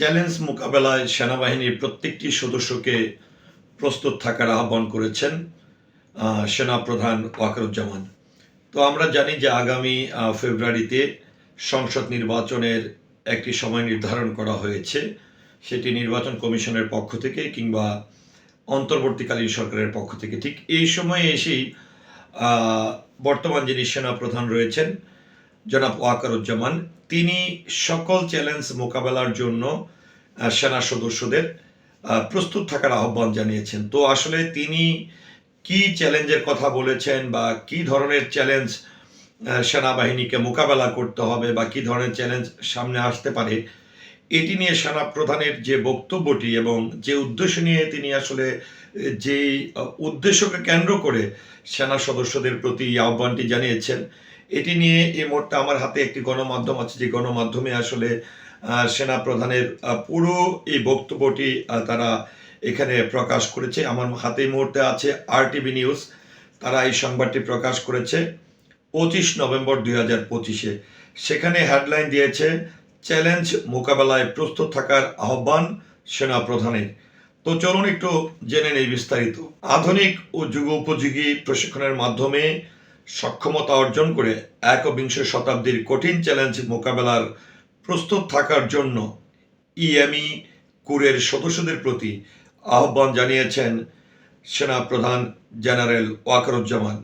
Challenge মোকাবেলায় সেনাবাহিনীর প্রত্যেকটি সদস্যকে প্রস্তুত থাকার আহ্বান করেছেন সেনাপ্রধান ওয়াকারুজ্জামান। তো আমরা জানি যে আগামী ফেব্রুয়ারিতে সংসদ নির্বাচনের একটি সময় নির্ধারণ করা হয়েছে। সেটি নির্বাচন কমিশনের পক্ষ থেকে কিংবা অন্তর্বর্তীকালীন সরকারের পক্ষ থেকে। ঠিক এই সময়ে এসেই বর্তমান যিনি সেনাপ্রধান রয়েছেন জনাব ওয়াকারুজ্জামান, তিনি সকল চ্যালেঞ্জ মোকাবেলার জন্য সেনা সদস্যদের প্রস্তুত থাকার আহ্বান জানিয়েছেন। তো আসলে তিনি কি চ্যালেঞ্জের কথা বলেছেন বা কি ধরনের চ্যালেঞ্জ সেনাবাহিনীকে মোকাবেলা করতে হবে বা কি ধরনের চ্যালেঞ্জ সামনে আসতে পারে এটি নিয়ে সেনা প্রধানের যে বক্তব্যটি এবং যে উদ্দেশ্য নিয়ে তিনি আসলে যেই উদ্দেশ্যকে কেন্দ্র করে সেনা সদস্যদের প্রতি আহ্বানটি জানিয়েছেন, এটি নিয়ে এই মুহূর্তে আমার হাতে একটি গণমাধ্যম আছে, যে গণমাধ্যমে আসলে সেনা প্রধানের পুরো এই বক্তব্যটি তারা এখানে প্রকাশ করেছে। আমার হাতে মুহূর্তে আছে আর টিভি নিউজ তারা এই সংবাদটি প্রকাশ করেছে পঁচিশ নভেম্বর দুই হাজার পঁচিশে। সেখানে হেডলাইন দিয়েছে চ্যালেঞ্জ মোকাবেলায় প্রস্তুত থাকার আহ্বান সেনা প্রধানের তো চলুন একটু জেনে নেই বিস্তারিত। আধুনিক ও যুগোপযোগী প্রশিক্ষণের মাধ্যমে সক্ষমতা অর্জন করে একবিংশ শতাব্দীর কঠিন চ্যালেঞ্জ মোকাবেলার প্রস্তুত থাকার জন্য ইএমই কুরের সদস্যদের প্রতি আহ্বান জানিয়েছেন সেনা প্রধান জেনারেল ওয়াকারুজ্জামান।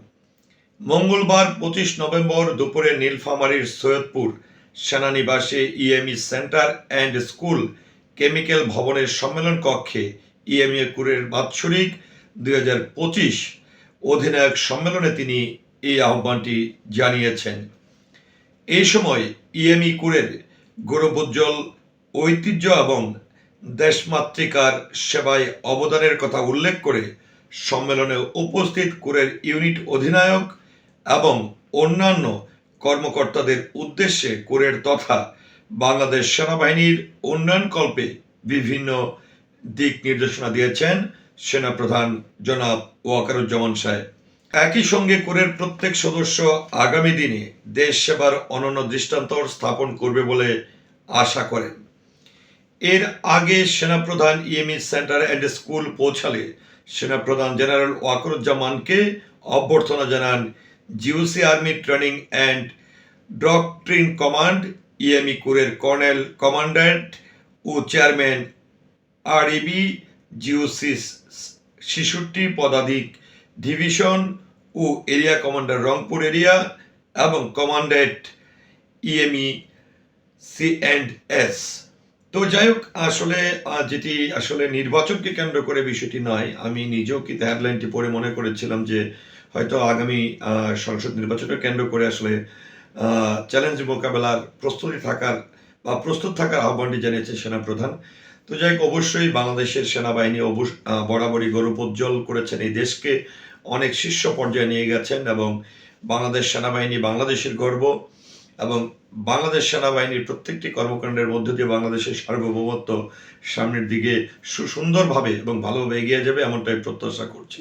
মঙ্গলবার পঁচিশ নভেম্বর দুপুরে নীলফামারীর সৈয়দপুর সেনানিবাসে EME center and school chemical ভবনের সম্মেলন কক্ষে ইএমইএ কুরের বাৎসরিক দুই হাজার পঁচিশ অধিনায়ক সম্মেলনে তিনি এই আহ্বানটি জানিয়েছেন। এই সময় ইএমই কুরের গৌরবোজ্জ্বল ঐতিহ্য এবং দেশমাতৃকার সেবায় অবদানের কথা উল্লেখ করে সম্মেলনে উপস্থিত কুরের ইউনিট অধিনায়ক এবং অন্যান্য কর্মকর্তাদের উদ্দেশ্যে কোরের তথা বাংলাদেশ সেনাবাহিনীর উন্নয়নকল্পে বিভিন্ন দিক নির্দেশনা দিয়েছেন সেনাপ্রধান জনাব ওয়াকারুজ্জামান সাহেব। একই সঙ্গে কোরের প্রত্যেক সদস্য আগামী দিনে দেশ সেবার অনন্য দৃষ্টান্ত স্থাপন করবে বলে আশা করেন। এর আগে সেনাপ্রধান ইএমই সেন্টার অ্যান্ড স্কুল পৌঁছালে সেনাপ্রধান জেনারেল ওয়াকরুজ্জামানকে অভ্যর্থনা জানান GOC army training and doctrine command, EME কুরের colonel commandant ও চেয়ারম্যান আরইবি জিওসি ছেষট্টি পদাধিক ডিভিশন ও এরিয়া কমান্ডার রংপুর এরিয়া এবং commandant EME C and S. তো যাই হোক, আসলে যেটি আসলে নির্বাচনকে কেন্দ্র করে বিষয়টি নয়, আমি নিজেও কিন্তু হেডলাইনটি পড়ে মনে করেছিলাম যে হয়তো আগামী সংসদ নির্বাচনকে কেন্দ্র করে আসলে চ্যালেঞ্জ মোকাবেলার প্রস্তুতি থাকার বা প্রস্তুত থাকার আহ্বানটি জানিয়েছে সেনাপ্রধান। তো যাই হোক, অবশ্যই বাংলাদেশের সেনাবাহিনী অবশ্য বরাবরই গৌরবোজ্জ্বল করেছেন। এই দেশকে অনেক শীর্ষ পর্যায়ে নিয়ে গেছেন এবং বাংলাদেশ সেনাবাহিনী বাংলাদেশের গর্ব এবং বাংলাদেশ সেনাবাহিনীর প্রত্যেকটি কর্মকাণ্ডের মধ্য দিয়ে বাংলাদেশের সার্বভৌমত্ব সামনের দিকে সুসুন্দরভাবে এবং ভালোভাবে এগিয়ে যাবে এমনটাই প্রত্যাশা করছি।